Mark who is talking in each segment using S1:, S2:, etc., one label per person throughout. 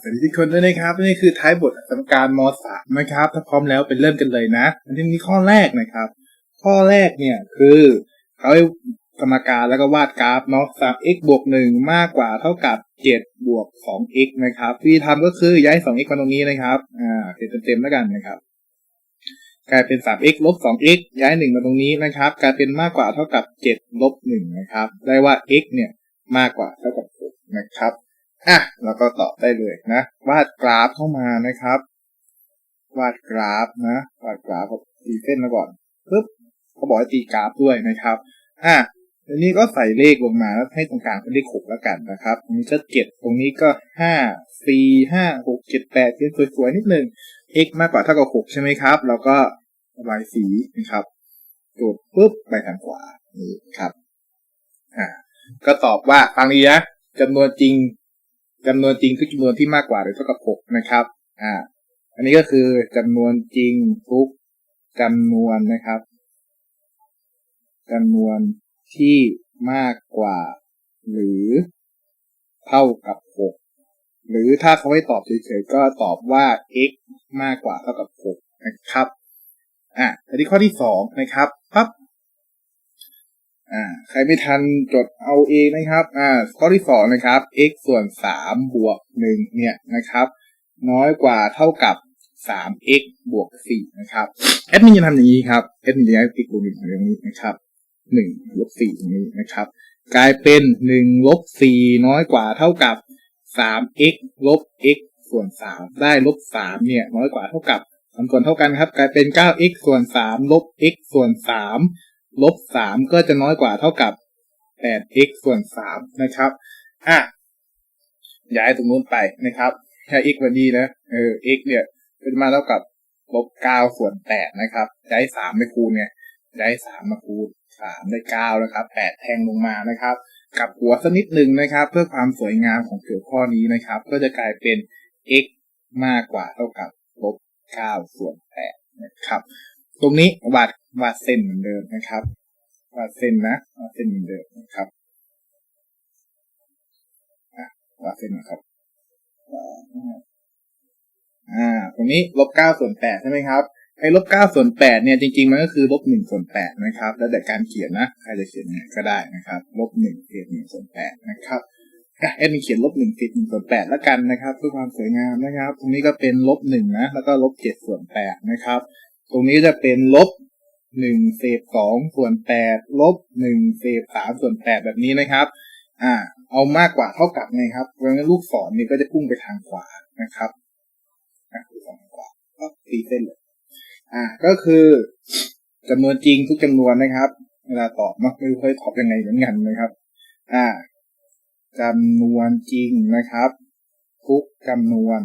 S1: สวัสดีทุกคนด้วยนะครับนี่คือท้ายบทสมการมสามนะครับ ถ้าพร้อมแล้วไปเริ่มกันเลยนะ อันนี้ข้อแรกนะครับ ข้อแรกเนี่ยคือเขาให้สมการแล้วก็วาดกราฟเนาะสาม x บวกหนึ่งมากกว่าเท่ากับเจ็ดบวกสอง x นะครับวิธีทำก็คือย้ายสอง x มาตรงนี้นะครับ อ่าเต็มเต็มแล้วกันนะครับ กลายเป็น 3x ลบ 2x ย้าย 1 มาตรงนี้นะครับ กลายเป็นมากกว่าเท่ากับ 7 ลบ 1 นะครับ ได้ว่า x เนี่ยมากกว่าเท่ากับ6นะครับ อะแล้วก็ตอบได้เลยนะ วาดกราฟเข้ามานะครับ วาดกราฟนะ วาดกราฟตีเส้นมาก่อนปึ๊บเขาบอกให้ตีกราฟด้วยนะครับอะทีนี้ก็ใส่เลขลงมาแล้วให้ตรงกลางเป็นเลขหกแล้วกันนะครับตรงนี้ก็เจ็ดตรงนี้ก็ห้าสี่ห้าหกเจ็ดแปดเขียนสวยๆนิดนึง x มากกว่าเท่ากับหกใช่ไหมครับเราก็ระบายสีนะครับจุดปุ๊บไปทางขวานี่ครับอ่าก็ตอบว่าฟังดีนะจำนวนจริง จำนวนจริงคือจำนวนที่มากกว่าหรือเท่ากับหกนะครับ อ่า อันนี้ก็คือจำนวนจริงทุกจำนวนนะครับจำนวนที่มากกว่า หรือเท่ากับหกหรือถ้าเขาให้ตอบเฉยๆก็ตอบว่า x มากกว่าเท่ากับหกนะครับ อะอันนี้ข้อที่สองนะครับปั๊บ อ่าใครไม่ทันจดเอาเองนะครับอ่าข้อที่สองนะครับ x ส่วนสามบวกหนึ่งเนี่ยนะครับ น้อยกว่าเท่ากับสาม x บวกสี่นะครับแอดมินจะทำอย่างนี้ครับแอดมินจะย้าย x บวกหนึ่งตรงนี้นะครับหนึ่งลบสี่ตรงนี้นะครับ กลายเป็นหนึ่งลบสี่น้อยกว่าเท่ากับสาม x ลบ x ส่วนสามได้ลบสามเนี่ยน้อยกว่าเท่ากับสมส่วนเท่ากันครับ กลายเป็นเก้า x ส่วนสามลบ x ส่วนสาม ลบสามก็จะน้อยกว่าเท่ากับแปด x ส่วนสามนะครับ อะ ย้ายตรงนู้นไปนะครับแค่ x วันนี้นะ เออ x เนี่ยก็จะมาเท่ากับลบเก้าส่วนแปดนะครับย้ายสามไปคูณเนี่ยย้ายสามมาคูณสามได้เก้าแล้วครับแปดแทงลงมานะครับกลับหัวสักนิดหนึ่งนะครับ เพื่อความสวยงามของโจทย์ข้อนี้นะครับ ก็จะกลายเป็น x มากกว่าเท่ากับลบเก้าส่วนแปดนะครับ ตรงนี้วาดวาดเส้นเหมือนเดิมนะครับวาดเส้นนะวาดเส้นเหมือนเดิมนะครับวาดเส้นนะครับอ่า ตรงนี้ลบเก้าส่วนแปดใช่ไหมครับไอ้ลบเก้าส่วนแปดเนี่ยจริงๆมันก็คือลบหนึ่งส่วนแปดนะครับ แล้วแต่การเขียนนะใครจะเขียนยังไงก็ได้นะครับลบหนึ่งเศษหนึ่งส่วนแปดนะครับแอดมินเขียนลบหนึ่งเศษหนึ่งส่วนแปดแล้วกันนะครับเพื่อความสวยงามนะครับ ตรงนี้ก็เป็นลบหนึ่งนะแล้วก็ลบเจ็ดส่วนแปดนะครับ ตรงนี้จะเป็นลบหนึ่งเศษสองส่วนแปดลบหนึ่งเศษสามส่วนแปดแบบนี้นะครับ อ่า เอามากกว่าเท่ากับไงครับเพราะงั้นลูกศรนี่ก็จะพุ่งไปทางขวานะครับอะลูกศรทางขวาก็ตีเส้นเลย อ่า ก็คือจำนวนจริงทุกจำนวนนะครับ เวลาตอบเนาะไม่รู้เคยตอบยังไงเหมือนกันนะครับ อ่าจำนวนจริงนะครับ ทุกจำนวน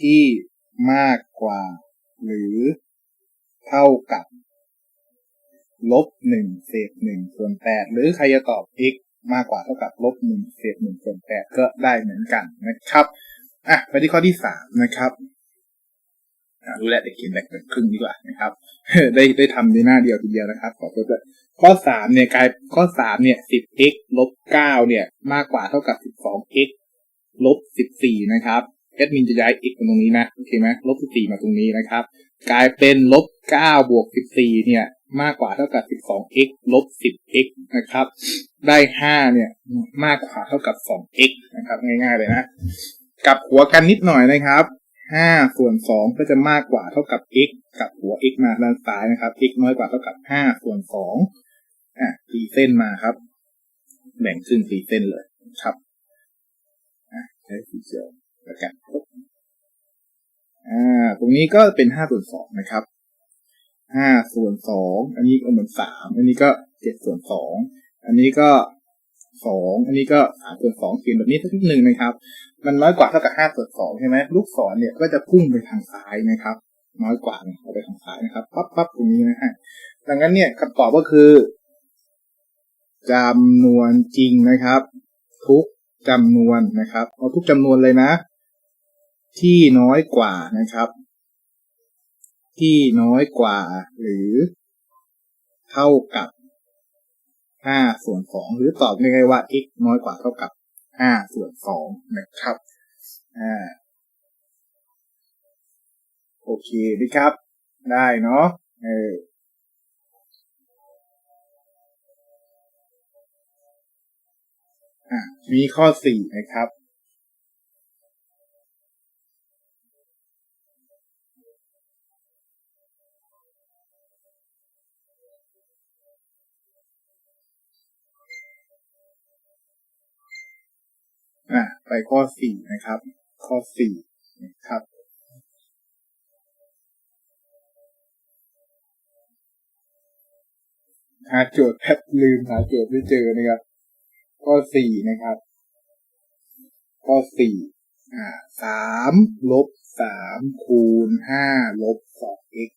S1: ที่ มากกว่า หรือเท่ากับ ลบหนึ่งเศษหนึ่งส่วนแปดหรือใครจะตอบ x มากกว่าเท่ากับลบหนึ่งเศษหนึ่งส่วนแปดก็ได้เหมือนกันนะครับอะไปที่ข้อที่สามนะครับรู้แล้วเด็กเขียนแบบครึ่งดีกว่านะครับ ได้ได้ทำในหน้าเดียวทีเดียวนะครับ ขอโทษด้วยข้อสามเนี่ยกลายข้อสามเนี่ยสิบ x ลบเก้าเนี่ย มากกว่าเท่ากับสิบสอง x ลบสิบสี่นะครับ แอดมินจะย้าย x มาตรงนี้นะโอเคไหมลบสิบสี่มาตรงนี้นะครับ กลายเป็นลบเก้าบวกสิบสี่เนี่ย มากกว่าเท่ากับสิบสอง x ลบสิบ x นะครับ ได้ห้าเนี่ยมากกว่าเท่ากับสอง x นะครับ ง่ายๆเลยนะกลับหัวกันนิดหน่อยนะครับห้าส่วนสองก็จะมากกว่าเท่ากับ x กับหัว x มาด้านซ้ายนะครับ x น้อยกว่าเท่ากับห้าส่วนสองอะตีเส้นมาครับ แบ่งครึ่งตีเส้นเลยครับอะใช้สีเขียวแล้วกัน อ่า ตรงนี้ก็เป็นห้าส่วนสองนะครับห้าส่วนสองอันนี้ก็เหมือนสามอันนี้ก็เจ็ดส่วนสองอันนี้ก็สองอันนี้ก็สามส่วนสองเขียนแบบนี้สักนิดหนึ่งนะครับ มันน้อยกว่าเท่ากับห้าส่วนสองใช่ไหมลูกศรเนี่ยก็จะพุ่งไปทางซ้ายนะครับ น้อยกว่าเนี่ยไปทางซ้ายนะครับปั๊บปั๊บตรงนี้นะฮะดังนั้นเนี่ยคำตอบก็คือจำนวนจริงนะครับ ทุกจำนวนนะครับเอาทุกจำนวนเลยนะ ที่น้อยกว่านะครับ ที่น้อยกว่า หรือเท่ากับห้าส่วนสองหรือตอบง่ายๆว่า x น้อยกว่าเท่ากับห้าส่วนสองนะครับอ่าโอเคดีครับ ได้เนาะเอออะมีข้อสี่นะครับ อะไปข้อสี่นะครับ ข้อสี่นะครับ หาโจทย์แทบลืมหาโจทย์ไม่เจอนะครับ ข้อสี่นะครับ ข้อสี่อ่าสามลบสามคูณห้าลบสอง x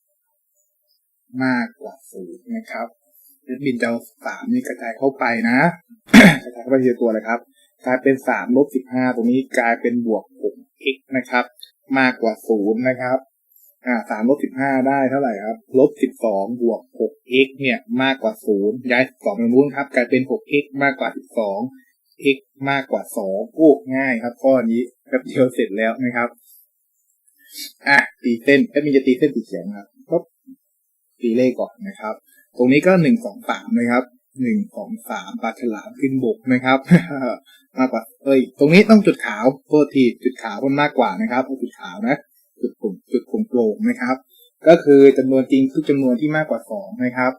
S1: มากกว่าศูนย์นะครับเดบินจะเอาสามนี่กระจายเข้าไปนะ กระจายเข้าไปทีละตัวเลยครับ กลายเป็นสามลบสิบห้าตรงนี้กลายเป็นบวกหก x นะครับ มากกว่าศูนย์นะครับ อ่าสามลบสิบห้าได้เท่าไหร่ครับลบสิบสองบวกหก x เนี่ยมากกว่าศูนย์ย้ายสองตรงนู้นครับ กลายเป็นหก x มากกว่าสิบสอง x มากกว่าสองโอ้ง่ายครับ ข้อนี้แป๊บเดียวเสร็จแล้วนะครับ อะตีเส้นก็มีจะตีเส้นตีเขียงครับก็ตีเลขก่อนนะครับ ตรงนี้ก็หนึ่งสองสามนะครับ หนึ่งของสามปลาฉลามขึ้นบกนะครับ มากกว่าเอ้ย ตรงนี้ต้องจุดขาวโทษทีจุดขาวมันมากกว่านะครับเอาจุดขาวนะ จุดกลุ่มจุดกลุ่มโปร่งนะครับ ก็คือจำนวนจริงคือจำนวนที่มากกว่าสองนะครับ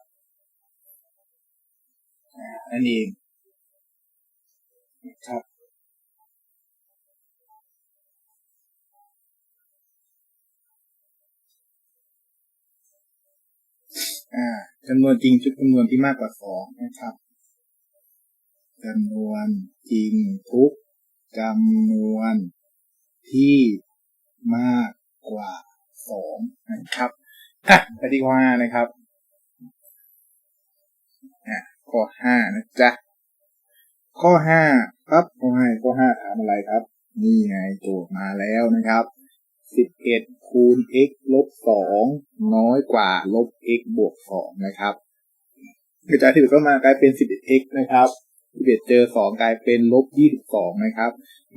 S1: อันนี้ครับ จำนวนจริงชุดจำนวนที่มากกว่าสองนะครับจำนวนจริงทุกจำนวนที่มากกว่าสองนะครับอะไปที่ข้อห้านะครับอะข้อห้านะจ๊ะข้อห้าปั๊บข้อห้าข้อห้าถามอะไรครับ นี่ไงโจทย์มาแล้วนะครับ สิบเอ็ดคูณ x ลบสองน้อยกว่าลบ x บวกสองนะครับกระจายที่เหลือก็มากลายเป็นสิบเอ็ด x นะครับสิบเอ็ดเจอสองกลายเป็นลบยี่สิบสองนะครับ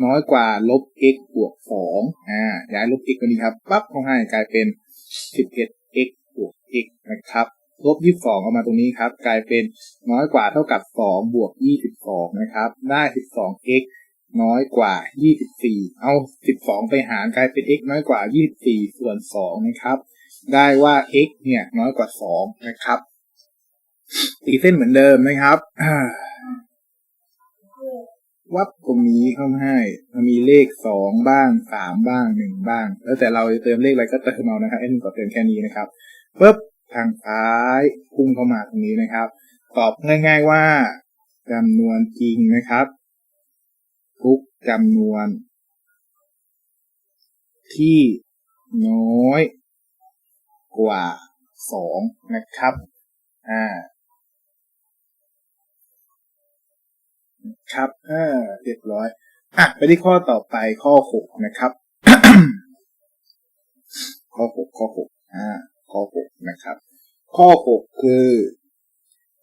S1: น้อยกว่าลบ x บวกสองอ่าย้ายลบ x ตัวนี้ครับปั๊บเข้าให้กลายเป็นสิบเอ็ด x บวก x นะครับลบยี่สิบสองออกมาตรงนี้ครับ กลายเป็นน้อยกว่าเท่ากับสองบวกยี่สิบสองนะครับ ได้สิบสอง x น้อยกว่า 24 เอา 12 ไปหารกลายเป็น x น้อยกว่า 24 ส่วน 2 นะครับ ได้ว่า x เนี่ยน้อยกว่า 2 นะครับตีเส้นเหมือนเดิมนะครับวัดตรงนี้เข้าให้มันมีเลข2บ้าง3บ้าง1บ้าง แล้วแต่เราจะเติมเลขอะไรก็เติมเอานะครับเอ็นก็เติมแค่นี้นะครับปุ๊บทางซ้ายพุ่งเข้ามาตรงนี้นะครับ ตอบง่าย ๆว่าจำนวนจริงนะครับ ทุกจำนวน ที่น้อยกว่าสองนะครับ อ่า ครับ อ่า เรียบร้อย อะ ไปที่ข้อต่อไปข้อหกนะครับ ข้อหกข้อหกอ่า ข้อหกนะครับ ข้อหกคือ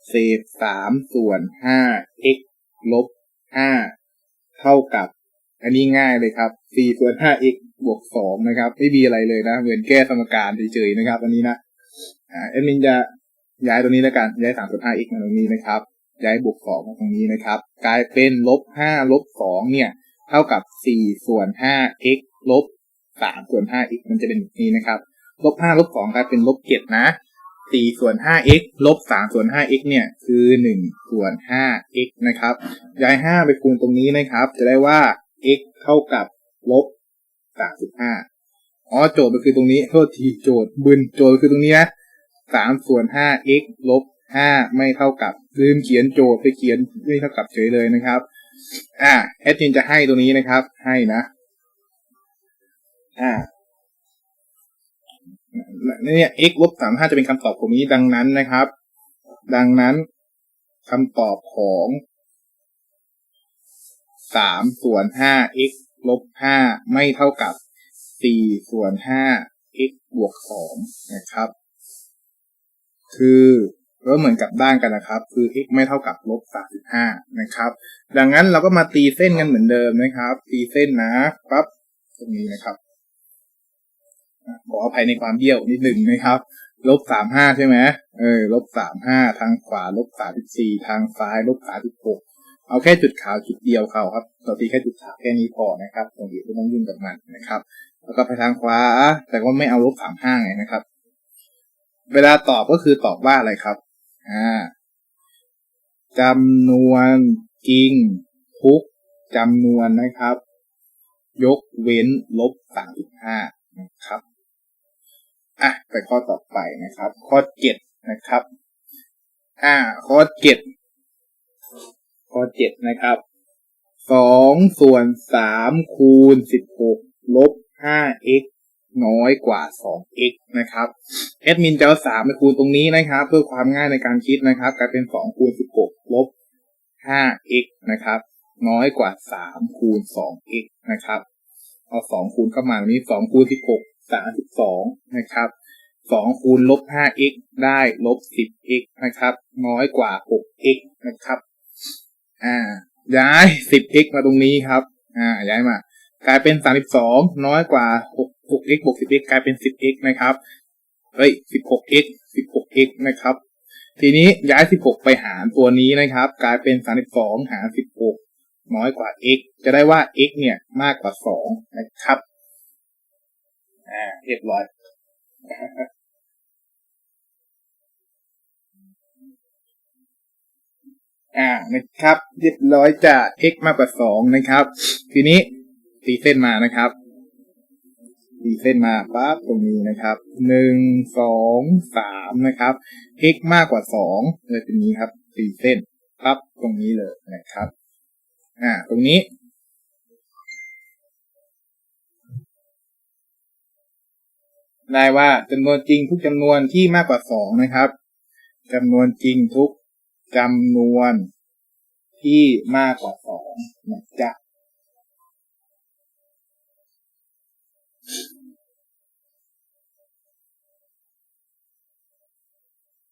S1: เศษสามส่วนห้า x ลบห้า เท่ากับ อันนี้ง่ายเลยครับ4ส่วน 5x บวก 2 นะครับ ไม่มีอะไรเลยนะ เหมือนแก้สมการเฉยๆนะครับ อันนี้นะอ่าเอ็มมินจะย้ายตัวนี้แล้วกัน ย้าย 3 ส่วน 5x มาตรงนี้นะครับ ย้ายบวก 2 มาตรงนี้นะครับ กลายเป็นลบ 5 ลบ 2 เนี่ย เท่ากับ 4 ส่วน 5x ลบ 3 ส่วน 5x มันจะเป็นแบบนี้นะครับ ลบ 5 ลบ 2 กลายเป็นลบ 7 นะ 4ส่วน 5x ลบ3ส่วน 5x เนี่ยคือ1ส่วน 5x นะครับย้าย5ไปคูณตรงนี้นะครับ จะได้ว่า x เท่ากับลบ35อ๋อโจทย์มันคือตรงนี้โทษทีโจทย์บึนโจทย์คือตรงนี้นะ3ส่วน 5x ลบ5ไม่เท่ากับลืมเขียนโจทย์ไปเขียนไม่เท่ากับเฉยเลยนะครับ อ่าแอดมินจะให้ตัวนี้นะครับ ให้นะ อ่า เนี่ย x ลบสามห้าจะเป็นคำตอบของนี้ดังนั้นนะครับ ดังนั้นคำตอบของสามส่วนห้า x ลบห้าไม่เท่ากับสี่ส่วนห้า x บวกสองนะครับ คือก็เหมือนกับด้านกันนะครับ คือ x ไม่เท่ากับลบ35นะครับ ดังนั้นเราก็มาตีเส้นกันเหมือนเดิมนะครับ ตีเส้นนะปั๊บตรงนี้นะครับ ขออภัยในความเบี้ยวนิดหนึ่งนะครับ ลบ35ใช่ไหมเออ ลบ35ทางขวา ลบ34ทางซ้าย ลบ36เอาแค่จุดขาวจุดเดียวเขาครับเราตีแค่จุดขาวแค่นี้พอนะครับตรงนี้ไม่ต้องยุ่งกับมันนะครับ แล้วก็ไปทางขวา แต่ก็ไม่เอาลบ35ไงนะครับ เวลาตอบก็คือตอบว่าอะไรครับ อ่าจำนวนจริงทุกจำนวนนะครับ ยกเว้นลบสามสิบห้านะครับ อะไปข้อต่อไปนะครับ ข้อเจ็ดนะครับ อ่า ข้อเจ็ดข้อเจ็ดนะครับสองส่วนสามคูณสิบหกลบห้า x น้อยกว่า 2x นะครับ แอดมินจะเอา3ไปคูณตรงนี้นะครับ เพื่อความง่ายในการคิดนะครับกลายเป็น 2 คูณ 16 ลบ 5x นะครับ น้อยกว่า 3 คูณ 2x นะครับ เอา 2 คูณเข้ามาตรงนี้ 2 คูณ 16 32นะครับ2คูณลบ 5x ได้ลบ 10x นะครับ น้อยกว่า 6x นะครับ อ่า ย้าย 10x มาตรงนี้ครับ อ่า ย้ายมา กลายเป็น32น้อยกว่า6 6x บวก 10x กลายเป็น 10x นะครับเฮ้ย 16x 16x นะครับ ทีนี้ย้าย16ไปหารตัวนี้นะครับ กลายเป็น32หาร16น้อยกว่า x จะได้ว่า x เนี่ยมากกว่า2นะครับ อ่าเรียบร้อยอ่านะครับ เรียบร้อยจะ x มากกว่า2นะครับ ทีนี้ตีเส้นมานะครับตีเส้นมาปั๊บตรงนี้นะครับหนึ่งสองสามนะครับ x มากกว่าสองเลยเป็นนี้ครับตีเส้นปั๊บตรงนี้เลยนะครับ อ่า ตรงนี้ ได้ว่าจำนวนจริงทุกจำนวนที่มากกว่าสองนะครับจำนวนจริงทุกจำนวนที่มากกว่าสองนะจ๊ะ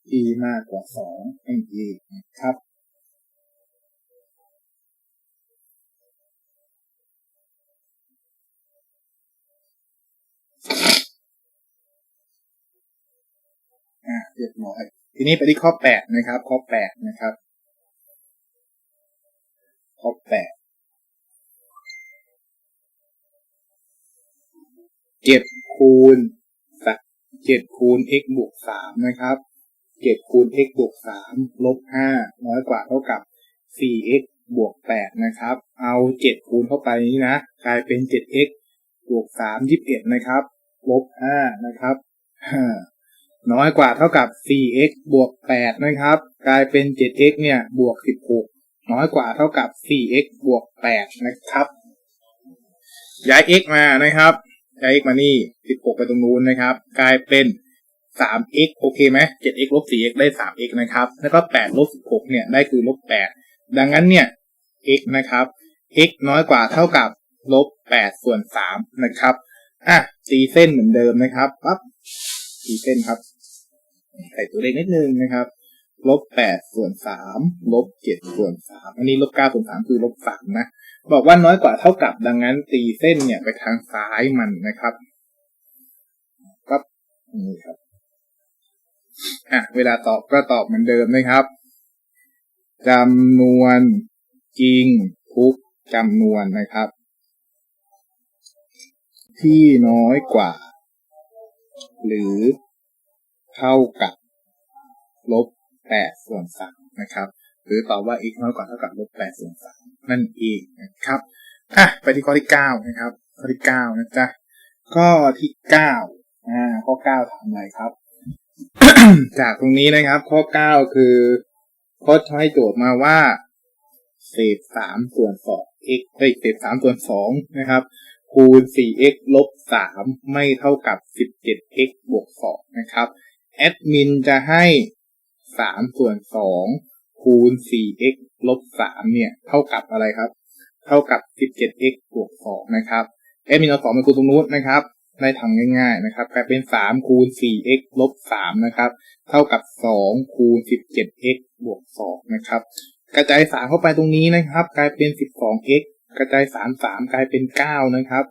S1: ที่มากกว่าสองนั่นเองนะครับ อ่าเรียบร้อย ทีนี้ไปที่ข้อแปดนะครับ ข้อแปดนะครับ ข้อแปดเจ็ดคูณเจ็ดคูณ x บวกสามนะครับเจ็ดคูณ x บวกสามลบห้าน้อยกว่าเท่ากับสี่ x บวกแปดนะครับ เอาเจ็ดคูณเข้าไปนี้นะ กลายเป็นเจ็ด x บวกสามยี่สิบเอ็ดนะครับ ลบห้านะครับ น้อยกว่าเท่ากับ 4x บวก 8 นะครับ กลายเป็น 7x เนี่ย บวก 16 น้อยกว่าเท่ากับ 4x บวก 8 นะครับ ย้าย x มานะครับ ย้าย x มานี่ 16 ไปตรงนู้นนะครับ กลายเป็น 3x โอเคไหม 7x ลบ 4x ได้ 3x นะครับ แล้วก็ 8 ลบ 16 เนี่ย ได้คือลบ 8 ดังนั้นเนี่ย x นะครับ x น้อยกว่าเท่ากับลบ 8 ส่วน 3 นะครับ อะตีเส้นเหมือนเดิมนะครับปั๊บ ตีเส้นครับ ใส่ตัวเลขนิดนึงนะครับ ลบแปดส่วนสามลบเจ็ดส่วนสามอันนี้ลบเก้าส่วนสามคือลบสามนะ บอกว่าน้อยกว่าเท่ากับดังนั้นตีเส้นเนี่ยไปทางซ้ายมันนะครับปั๊บนี่ครับอะเวลาตอบก็ตอบเหมือนเดิมนะครับจำนวนจริงทุกจำนวนนะครับ ที่น้อยกว่า หรือเท่ากับลบแปดส่วนสามนะครับ หรือตอบว่า x น้อยกว่าเท่ากับลบแปดส่วนสามนั่นเองนะครับอะไปที่ข้อที่เก้านะครับข้อที่เก้านะจ๊ะข้อที่เก้าอ่าข้อเก้าทำอะไรครับ จากตรงนี้นะครับ ข้อเก้าคือข้อให้โจทย์มาว่าเศษสามส่วนสอง x เอ้ยเศษสามส่วนสองนะครับ คูณ 4x ลบ 3 ไม่เท่ากับ 17x บวก 2 นะครับ แอดมินจะให้ 3 ส่วน 2 คูณ 4x ลบ 3 เนี่ย เท่ากับอะไรครับ เท่ากับ 17x บวก 2 นะครับ แอดมินเอา2มาคูณตรงนู้นนะครับ ได้ทำง่ายๆ นะครับ กลายเป็นสามคูณสี่ x ลบสามนะครับ เท่ากับสองคูณสิบเจ็ด x บวกสองนะครับ กระจายสามเข้าไปตรงนี้นะครับ กลายเป็นสิบสอง x กระจายสามสามกลายเป็นเก้านะครับ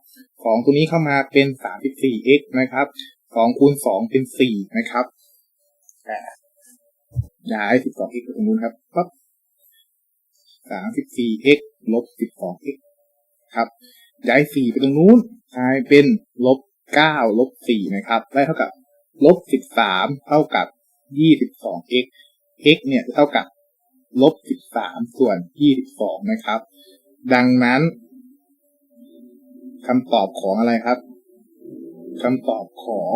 S1: สองตัวนี้เข้ามาเป็นสามสิบสี่ x นะครับสองคูณสองเป็นสี่นะครับอ่าย้ายสิบสอง x ไปตรงนู้นครับปั๊บสามสิบสี่ x ลบสิบสอง x ครับ ย้ายสี่ไปตรงนู้นกลายเป็นลบเก้าลบสี่นะครับ ได้เท่ากับลบสิบสามเท่ากับยี่สิบสอง x x เนี่ยเท่ากับลบสิบสามส่วนยี่สิบสองนะครับ ดังนั้นคำตอบของอะไรครับคำตอบของ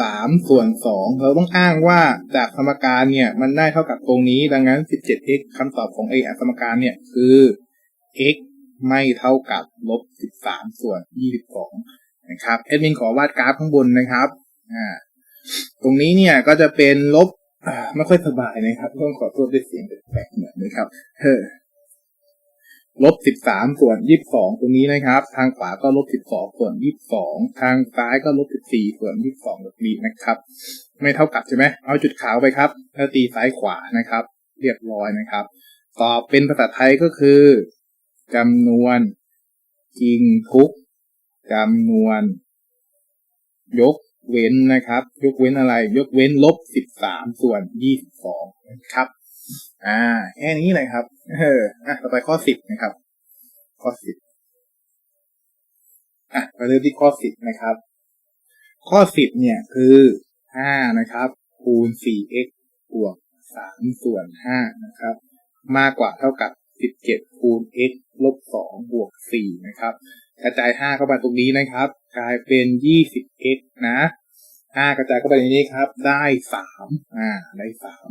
S1: สามส่วนสองเราต้องอ้างว่าจากสมการเนี่ย มันได้เท่ากับตรงนี้ ดังนั้นสิบเจ็ด x คำตอบของไอ้สมการเนี่ยคือ x ไม่เท่ากับลบสิบสามส่วนยี่สิบสองนะครับแอดมินขอวาดกราฟข้างบนนะครับอ่าตรงนี้เนี่ยก็จะเป็นลบไม่ค่อยสบายนะครับต้องขอโทษด้วยเสียงแปลกๆหน่อยนะครับเฮ้อ ลบสิบสามส่วนยี่สิบสองตรงนี้นะครับ ทางขวาก็ลบสิบสองส่วนยี่สิบสองทางซ้ายก็ลบสิบสี่ส่วนยี่สิบสองแบบนี้นะครับ ไม่เท่ากับใช่ไหมเอาจุดขาวไปครับ แล้วตีซ้ายขวานะครับ เรียบร้อยนะครับตอบเป็นภาษาไทยก็คือจำนวนจริงทุกจำนวน ยกเว้นนะครับ ยกเว้นอะไร ยกเว้นลบสิบสามส่วนยี่สิบสองนะครับ อ่าแค่นี้เลยครับเอออะต่อไปข้อสิบนะครับ ข้อสิบอะมาเริ่มที่ข้อสิบนะครับ ข้อสิบเนี่ยคือห้านะครับ คูณสี่ x บวกสามส่วนห้านะครับ มากกว่าเท่ากับสิบเจ็ดคูณ x ลบสองบวกสี่นะครับกระจายห้าเข้ามาตรงนี้นะครับ กลายเป็นยี่สิบ x นะห้ากระจายเข้าไปในนี้ครับ ได้สามอ่า ได้สาม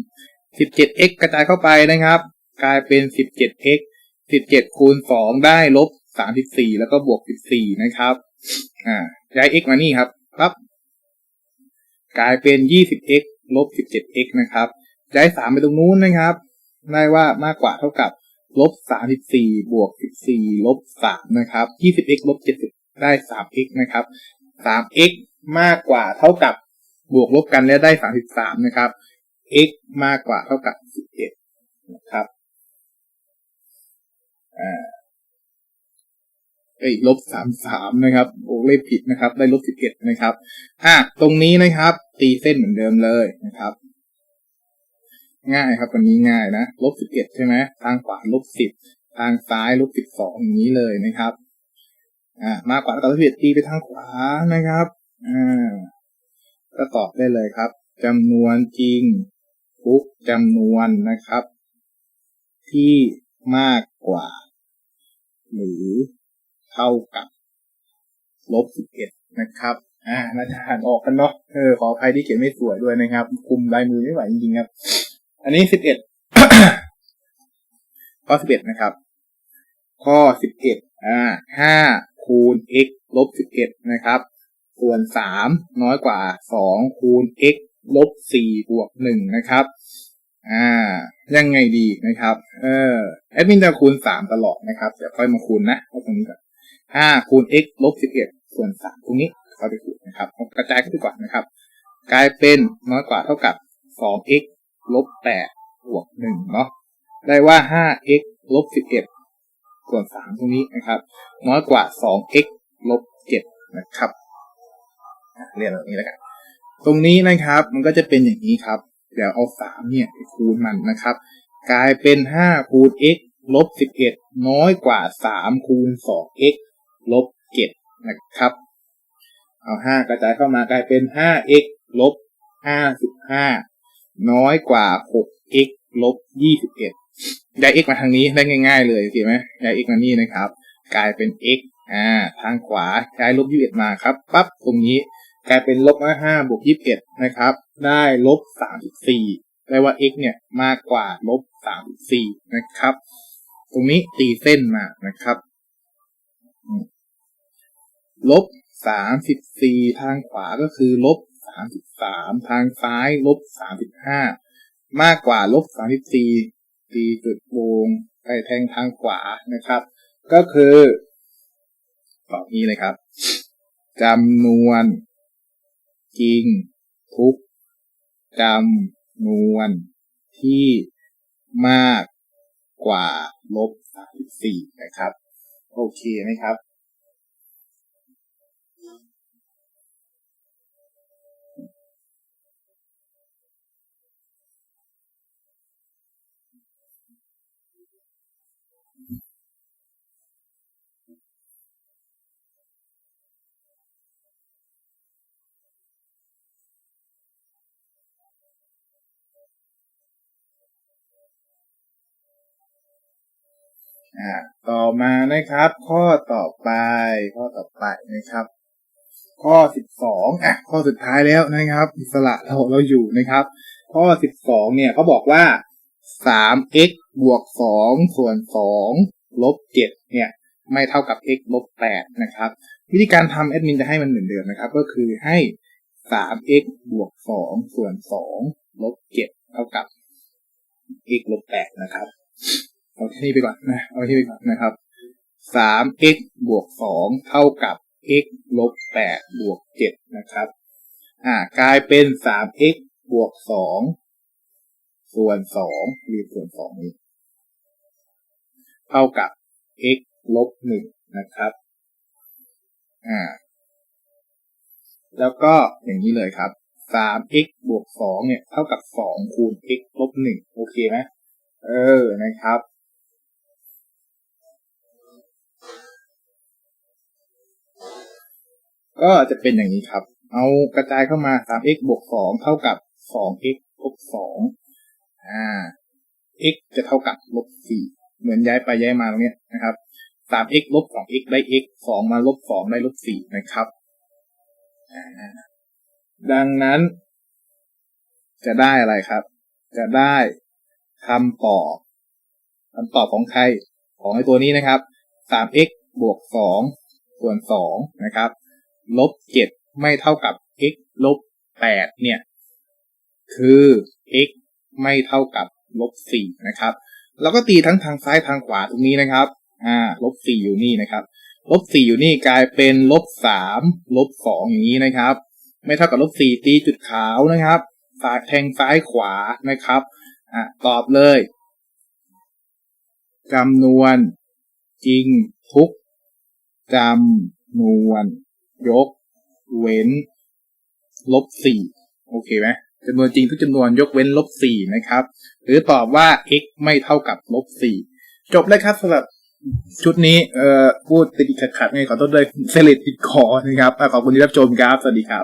S1: สิบเจ็ด x กระจายเข้าไปนะครับ กลายเป็นสิบเจ็ด x สิบเจ็ดคูณสองได้ลบสามสิบสี่แล้วก็บวกสิบสี่นะครับ อ่าย้าย x มานี่ครับปั๊บกลายเป็นยี่สิบ x ลบสิบเจ็ด x นะครับ ย้ายสามไปตรงนู้นนะครับ ได้ว่ามากกว่าเท่ากับลบสามสิบสี่บวกสิบสี่ลบสามนะครับยี่สิบ x ลบเจ็ดสิบได้สาม x นะครับสาม x มากกว่าเท่ากับบวกลบกันแล้วได้สามสิบสามนะครับ x มากกว่าเท่ากับสิบเอ็ดนะครับอ่าเอ้ยลบสามสามนะครับโอ้เลขผิดนะครับ ได้ลบสิบเอ็ดนะครับอะตรงนี้นะครับ ตีเส้นเหมือนเดิมเลยนะครับ ง่ายครับวันนี้ง่ายนะลบสิบเอ็ดใช่ไหมทางขวาลบสิบทางซ้ายลบสิบสองอย่างนี้เลยนะครับอ่ามากกว่ากับลบสิบเอ็ดตีไปทางขวานะครับอ่าก็ตอบได้เลยครับจำนวนจริง ทุกจำนวนนะครับ ที่มากกว่า หรือเท่ากับลบสิบเอ็ดนะครับ อ่าน่าจะอ่านออกกันเนาะเออขออภัยที่เขียนไม่สวยด้วยนะครับ คุมลายมือไม่ไหวจริงๆครับ อันนี้สิบเอ็ดข้อสิบเอ็ดนะครับ ข้อสิบเอ็ดอ่าห้าคูณ x ลบสิบเอ็ดนะครับ ส่วนสามน้อยกว่าสองคูณ x ลบสี่บวกหนึ่งนะครับ อ่า ยังไงดีนะครับ เออแอดมินจะคูณสามตลอดนะครับ เดี๋ยวค่อยมาคูณนะเอาตรงนี้ก่อนห้าคูณ x ลบสิบเอ็ดส่วนสามตรงนี้เข้าไปคูณนะครับกระจายขึ้นไปก่อนนะครับ กลายเป็นน้อยกว่าเท่ากับสอง x ลบแปดบวกหนึ่งเนาะได้ว่าห้า x ลบสิบเอ็ดส่วนสามตรงนี้นะครับ น้อยกว่าสอง x ลบเจ็ดนะครับ เรียนแบบนี้แล้วกัน ตรงนี้นะครับ มันก็จะเป็นอย่างนี้ครับ เดี๋ยวเอาสามเนี่ยคูณมันนะครับ กลายเป็นห้าคูณ x ลบสิบเอ็ดน้อยกว่าสามคูณสอง x ลบเจ็ดนะครับ เอาห้ากระจายเข้ามากลายเป็นห้า x ลบห้าสิบห้าน้อยกว่าหก x ลบยี่สิบเอ็ดย้าย x มาทางนี้ได้ง่าย ๆ เลยถูกไหมย้าย x มานี่นะครับ กลายเป็น x อ่าทางขวาใช้ลบยี่สิบเอ็ดมาครับปั๊บตรงนี้ กลายเป็นลบห้าบวกยี่สิบเอ็ดนะครับ ได้ลบสามสิบสี่แปลว่า x เนี่ยมากกว่าลบสามสิบสี่นะครับ ตรงนี้ตีเส้นมานะครับลบสามสิบสี่ทางขวาก็คือลบสามสิบสามทางซ้ายลบสามสิบห้ามากกว่าลบสามสิบสี่ตีจุดวงไปแทงทางขวานะครับ ก็คือตอบนี้เลยครับจำนวน จริง ทุกจำนวนที่มากกว่าลบสามสี่นะครับ โอเคไหมครับ อ่าต่อมานะครับ ข้อต่อไป ข้อต่อไปนะครับ ข้อสิบสองอะข้อสุดท้ายแล้วนะครับ อิสระเราเราอยู่นะครับ ข้อสิบสองเนี่ยเขาบอกว่าสาม x บวกสองส่วนสองลบเจ็ดเนี่ย ไม่เท่ากับ x ลบแปดนะครับ วิธีการทำแอดมินจะให้มันเหมือนเดิมนะครับ ก็คือให้สาม x บวกสองส่วนสองลบเจ็ดเท่ากับ x ลบแปดนะครับ เอาที่นี่ไปก่อนนะเอาที่นี่ไปก่อนนะครับสาม x บวกสองเท่ากับ x ลบแปดบวกเจ็ดนะครับอ่ากลายเป็นสาม x บวกสองส่วนสองรีส่วนสองนี้ เท่ากับ x ลบหนึ่งนะครับอ่าแล้วก็อย่างนี้เลยครับสาม x บวกสองเนี่ย เท่ากับสองคูณ x ลบหนึ่งโอเคไหมเออนะครับ ก็จะเป็นอย่างนี้ครับ เอากระจายเข้ามา 3x บวก 2 เท่ากับ 2x ลบ 2 อ่า x จะเท่ากับลบ 4 เหมือนย้ายไปย้ายมาตรงนี้นะครับ 3x ลบ 2x ได้ x 2 มาลบ 2 ได้ลบ 4 นะครับ ดังนั้น จะได้อะไรครับ จะได้คำตอบคำตอบของใคร ของไอตัวนี้นะครับ 3x บวก 2 ส่วน 2 นะครับ ลบ7ไม่เท่ากับ x ลบ8เนี่ย คือ x ไม่เท่ากับลบ4นะครับเราก็ตีทั้งทางซ้ายทางขวาตรงนี้นะครับ อ่า ลบ4อยู่นี่นะครับ ลบ4อยู่นี่กลายเป็นลบ3ลบ2อย่างนี้นะครับ ไม่เท่ากับลบ4ตีจุดขาวนะครับสายแทงซ้ายขวานะครับ อะ ตอบเลยจำนวนจริงทุกจำนวน ยก เว้น ลบสี่โอเคไหมจำนวนจริงทุกจำนวนยกเว้นลบสี่นะครับ หรือตอบว่า x ไม่เท่ากับลบสี่จบเลยครับสำหรับชุดนี้เอ่อพูดติดขัดๆไงขอโทษด้วยเสลิดติดคอนะครับขอบคุณที่รับชมครับ สวัสดีครับ